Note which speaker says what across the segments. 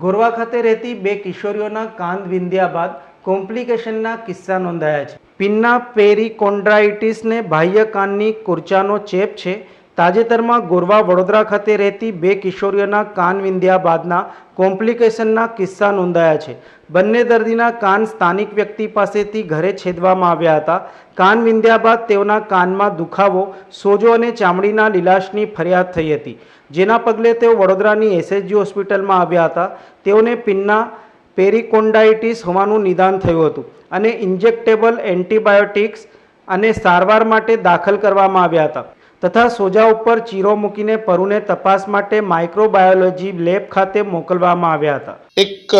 Speaker 1: ગોરવા ખાતે રહેતી બે કિશોરીઓના કાંદ વિંધ્યા બાદ કોમ્પ્લિકેશનના કિસ્સા નોંધાયા છે. પિન્ના પેરિકોન્ડ્રાઇટિસને બાહ્ય કાનની કુર્ચાનો ચેપ છે. તાજેતરમાં ગોરવા વડોદરા ખાતે રહેતી બે કિશોરીઓના કાન વિંધ્યા બાદના કોમ્પ્લિકેશનના કિસ્સા નોંધાયા છે. બંને દર્દીના કાન સ્થાનિક વ્યક્તિ પાસેથી ઘરે છેદવામાં આવ્યા હતા. કાન વિંધ્યા બાદ તેઓના કાનમાં દુખાવો, સોજો અને ચામડીના લીલાશની ફરિયાદ થઈ હતી. જેના પગલે તેઓ વડોદરાની એસએચજી હોસ્પિટલમાં આવ્યા હતા. તેઓને પિન્ના પેરિકોન્ડાઇટિસ હોવાનું નિદાન થયું હતું અને ઇન્જેક્ટેબલ એન્ટીબાયોટિક્સ અને સારવાર માટે દાખલ કરવામાં આવ્યા હતા. તથા સોજા ઉપર ચીરો મૂકીને પરુને તપાસ માટે માઇક્રોબાયોલોજી લેબ ખાતે મોકલવામાં આવ્યા હતા.
Speaker 2: એક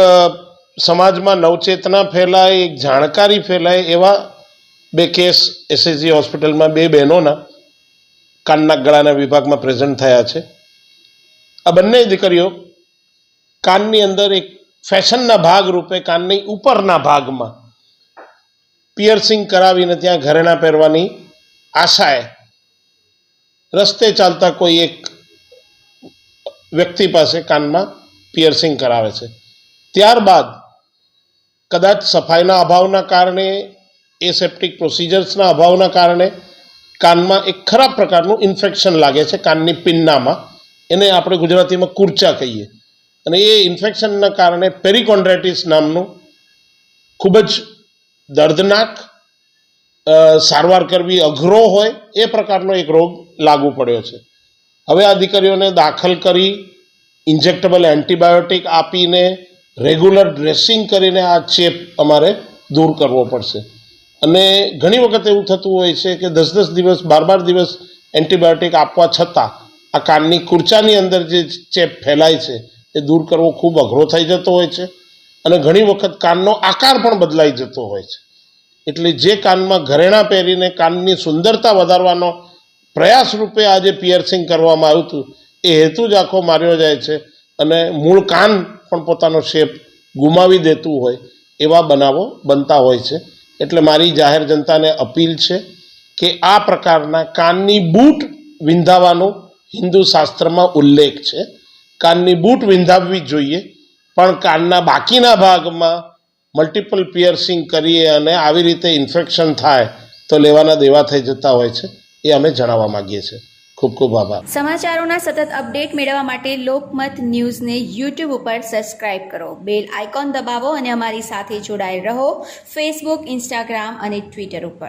Speaker 2: સમાજમાં નવચેતના ફેલાય, એક જાણકારી ફેલાય એવા બે કેસ એસએસજી હોસ્પિટલમાં બે બહેનોના કાનના ગળાના વિભાગમાં પ્રેઝન્ટ થયા છે. આ બંને દીકરીઓ કાનની અંદર એક ફેશનના ભાગ રૂપે કાનની ઉપરના ભાગમાં પિયર્સિંગ કરાવીને ત્યાં ઘરેણા પહેરવાની આશાએ રસ્તે ચાલતા કોઈ એક વ્યક્તિ પાસે કાનમાં પિયર્સિંગ કરાવે છે. ત્યારબાદ કદાચ સફાઈના અભાવના કારણે, એસેપ્ટિક પ્રોસિજર્સના અભાવના કારણે કાનમાં એક ખરાબ પ્રકારનું ઇન્ફેક્શન લાગે છે કાનની પિન્નામાં. એને આપણે ગુજરાતીમાં કુર્ચા કહીએ. અને એ ઇન્ફેક્શનના કારણે પેરિકોન્ડ્રાઇટિસ નામનું ખૂબ જ દર્દનાક સારવાર કરવી અઘરો હોય એ પ્રકારનો એક રોગ લાગુ પડ્યો છે. હવે આ દીકરીઓને દાખલ કરી ઇન્જેક્ટેબલ એન્ટીબાયોટિક આપીને રેગ્યુલર ડ્રેસિંગ કરીને આ ચેપ અમારે દૂર કરવો પડશે. અને ઘણી વખત એવું થતું હોય છે કે દસ દસ દિવસ, બાર બાર દિવસ એન્ટીબાયોટિક આપવા છતાં આ કાનની કુર્ચાની અંદર જે ચેપ ફેલાય છે એ દૂર કરવો ખૂબ અઘરો થઈ જતો હોય છે. અને ઘણી વખત કાનનો આકાર પણ બદલાઈ જતો હોય છે. એટલે જે કાનમાં ઘરેણાં પહેરીને કાનની સુંદરતા વધારવાનો પ્રયાસ રૂપે આજે પિયર્સિંગ કરવામાં આવ્યું હતું, એ હેતુ જ આખો માર્યો જાય છે અને મૂળ કાન પણ પોતાનો શેપ ગુમાવી દેતું હોય એવા બનાવો બનતા હોય છે. એટલે મારી જાહેર જનતાને અપીલ છે કે આ પ્રકારના કાનની બૂટ વિંધાવાનો હિન્દુ શાસ્ત્રમાં ઉલ્લેખ છે. કાનની બૂટ વિંધાવવી જોઈએ, પણ કાનના બાકીના ભાગમાં મલ્ટિપલ પિયર્સિંગ કરીએ અને આવી રીતે ઇન્ફેક્શન થાય તો લેવાના દેવા થઈ જતા હોય છે, એ અમે જણાવવા માંગીએ છીએ. ખૂબ ખૂબ આભાર.
Speaker 3: સમાચારોના સતત અપડેટ મેળવવા માટે લોકમત ન્યૂઝને યુટ્યુબ ઉપર સબસ્ક્રાઇબ કરો. બેલ આઇકોન દબાવો અને અમારી સાથે જોડાયેલ રહો. ફેસબુક ઇન્સ્ટાગ્રામ અને ટ્વિટર ઉપર.